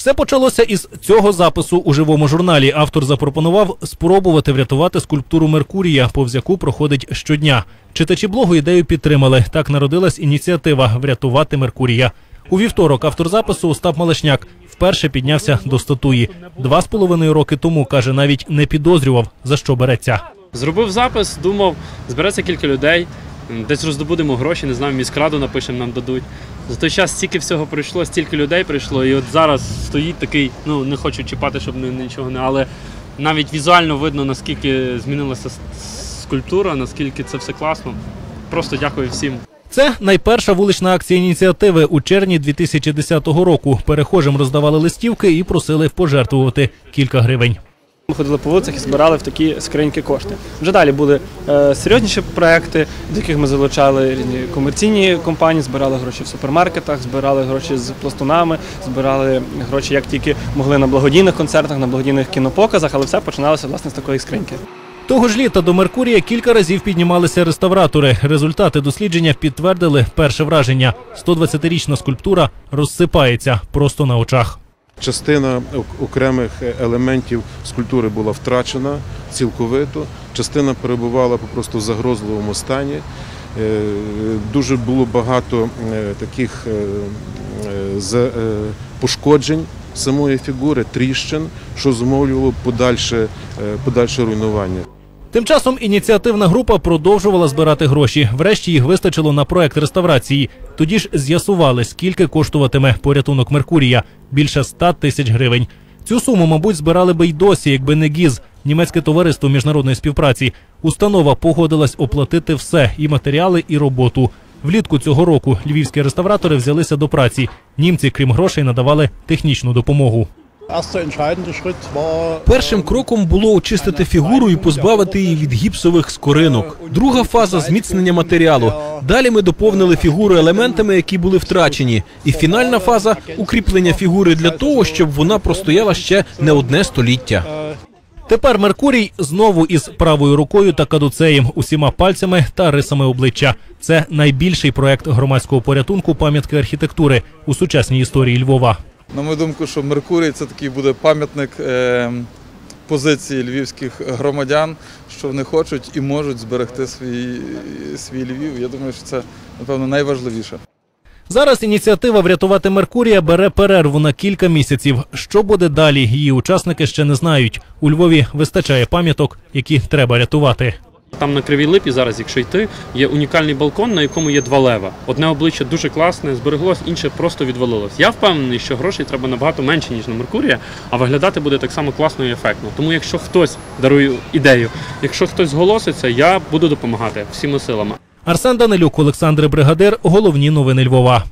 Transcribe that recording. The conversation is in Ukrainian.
Все почалося із цього запису у живому журналі. Автор запропонував спробувати врятувати скульптуру Меркурія, повз яку проходить щодня. Читачі блогу ідею підтримали. Так народилась ініціатива врятувати Меркурія. У вівторок автор запису Остап Малешняк вперше піднявся до статуї. Два з половиною роки тому каже, навіть не підозрював за що береться. Зробив запис, думав, збереться кілька людей, десь роздобудемо гроші, не знаю, міськраду напишемо, нам дадуть. За той час стільки всього прийшло, стільки людей прийшло, і от зараз стоїть такий, ну не хочу чіпати, щоб не- нічого не, але навіть візуально видно, наскільки змінилася скульптура, наскільки це все класно. Просто дякую всім. Це найперша вулична акція ініціативи у червні 2010 року. Перехожим роздавали листівки і просили пожертвувати кілька гривень. Ми ходили по вулицях і збирали в такі скриньки кошти. Вже далі були е, серйозніші проекти, до яких ми залучали різні комерційні компанії, збирали гроші в супермаркетах, збирали гроші з пластунами, збирали гроші як тільки могли на благодійних концертах, на благодійних кінопоказах, але все починалося власне з такої скриньки. Того ж літа до Меркурія кілька разів піднімалися реставратори. Результати дослідження підтвердили перше враження: 120-річна скульптура розсипається просто на очах. Частина окремих елементів скульптури була втрачена цілковито, частина перебувала просто в загрозливому стані. Е, Дуже було багато е, таких е, е, е, пошкоджень самої фігури, тріщин, що зумовлювало подальше, е, подальше руйнування. Тим часом ініціативна група продовжувала збирати гроші. Врешті їх вистачило на проект реставрації. Тоді ж з'ясували, скільки коштуватиме порятунок Меркурія більше 100 тисяч гривень. Цю суму, мабуть, збирали би й досі, якби не ГІЗ, німецьке товариство міжнародної співпраці. Установа погодилась оплатити все і матеріали, і роботу. Влітку цього року львівські реставратори взялися до праці. Німці, крім грошей, надавали технічну допомогу. War Першим кроком було очистити фігуру і позбавити її від гіпсових скоринок. Друга фаза зміцнення матеріалу. Далі ми доповнили фігуру елементами, які були втрачені. І фінальна фаза укріплення фігури для того, щоб вона простояла ще не одне століття. Тепер Меркурій знову із правою рукою та кадуцеєм, усіма пальцями та рисами обличчя. Це найбільший проект громадського порятунку пам'ятки архітектури у сучасній історії Львова. На мою думку, що Меркурій це такий буде пам'ятник е, позиції львівських громадян, що вони хочуть і можуть зберегти свій, свій Львів. Я думаю, що це напевно найважливіше. Зараз ініціатива врятувати Меркурія бере перерву на кілька місяців. Що буде далі? Її учасники ще не знають. У Львові вистачає пам'яток, які треба рятувати. Там на кривій липі зараз, якщо йти, є унікальний балкон, на якому є два лева. Одне обличчя дуже класне, збереглось, інше просто відвалилось. Я впевнений, що грошей треба набагато менше, ніж на Меркурія, а виглядати буде так само класно і ефектно. Тому якщо хтось дарую ідею, якщо хтось зголоситься, я буду допомагати всіма силами. Арсен Данилюк, Олександр Бригадир. Головні новини Львова.